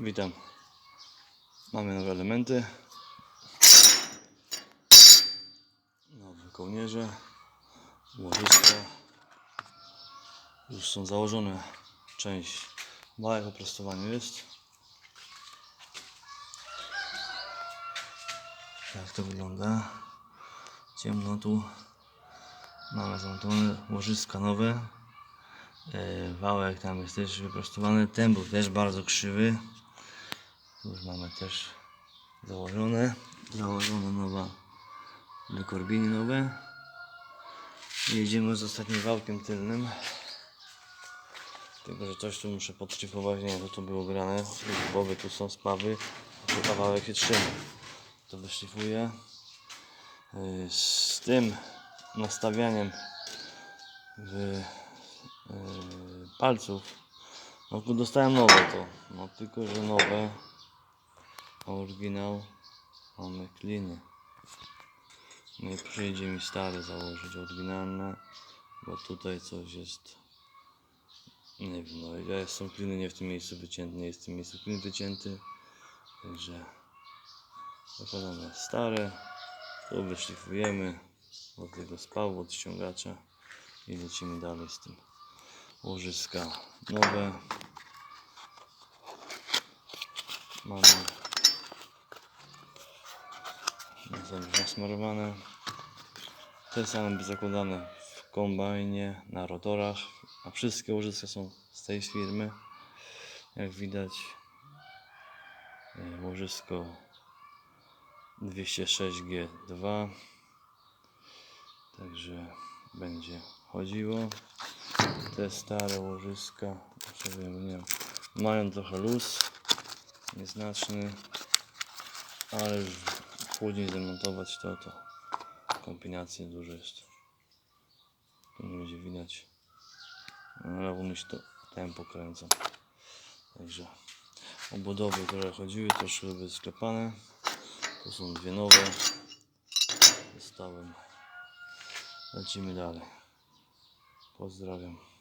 Witam. Mamy nowe elementy. Nowe kołnierze. Łożyska. Już są założone. Część małych oprostowaniu jest. Tak to wygląda. Ciemno tu. Mamy zamontowane łożyska nowe. E, Wałek tam jest też wyprostowany. Ten był też bardzo krzywy. Już mamy też założone. Założone nowa do korbiny nowe. Jedziemy z ostatnim wałkiem tylnym. Tylko, że coś tu muszę podszlifować. Nie wiem, tu było grane. Boby tu są spawy. Tu kawałek się trzyma. To wyszlifuję. Y, Z tym nastawianiem w, y, palców. No tu dostałem nowe to. No tylko, że nowe. Oryginał mamy kliny. No i przyjdzie mi stare założyć oryginalne, bo tutaj coś jest. Nie wiem, no ja są kliny nie w tym miejscu wycięte, nie jest w tym miejscu klin wycięty. Także zakładamy stare, tu wyszlifujemy od tego spału, od ściągacza i lecimy dalej z tym. Łożyska nowe. Mamy już nasmarowane. Te same by zakładane w kombajnie, na rotorach, a wszystkie łożyska są z tej firmy. Jak widać e, łożysko 206G2 także będzie chodziło te stare łożyska wiem, mają trochę luz nieznaczny ale już później zamontować to to kombinacji dużo jest tu nie będzie widać. Ale umyć to tempo kręcą. Także obudowy które chodziły troszkę były sklepane. To są dwie nowe. Zostałem. Lecimy dalej. Pozdrawiam